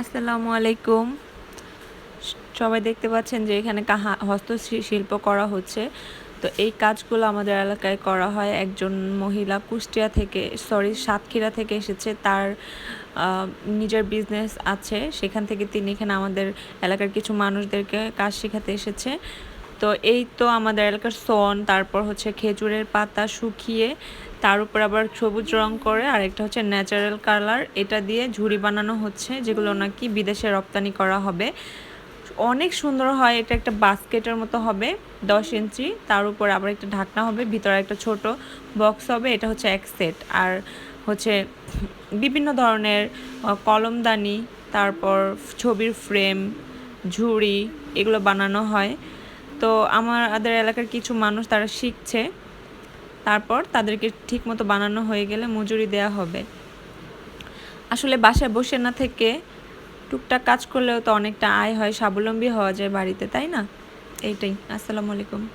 আসসালামু আলাইকুম। সবাই দেখতে পাচ্ছেন যে এখানে হস্তশিল্প করা হচ্ছে। তো এই কাজগুলো আমাদের এলাকায় করা হয়। একজন মহিলা কুষ্টিয়া থেকে, সরি, সাতক্ষীরা থেকে এসেছে। তার নিজের বিজনেস আছে। সেখান থেকে তিনি এখানে আমাদের এলাকার কিছু মানুষদেরকে কাজ শেখাতে এসেছে। তো এই তো আমাদের এলাকার সন, তারপর হচ্ছে খেজুরের পাতা শুকিয়ে, তার উপর আবার সবুজ রং করে আর একটা হচ্ছে ন্যাচারাল কালার এটা দিয়ে ঝুড়ি বানানো হচ্ছে, যেগুলো নাকি বিদেশে রপ্তানি করা হবে। অনেক সুন্দর হয়, এটা একটা বাস্কেটের মতো হবে, দশ ইঞ্চি, তার উপর আবার একটা ঢাকনা হবে, ভিতরে একটা ছোট বক্স হবে, এটা হচ্ছে এক সেট আর হচ্ছে বিভিন্ন ধরনের কলমদানি, তারপর ছবির ফ্রেম ঝুড়ি, এগুলো বানানো হয়। তো আমার আমাদের এলাকার কিছু মানুষ তারা শিখছে। তারপর তাদেরকে ঠিক মতো বানানো হয়ে গেলে মজুরি দেয়া হবে। আসলে বাসায় বসে না থেকে টুকটাক কাজ করলেও তো অনেকটা আয় হয়, স্বাবলম্বী হওয়া যায় বাড়িতে, তাই না? এইটাই। আসসালামু আলাইকুম।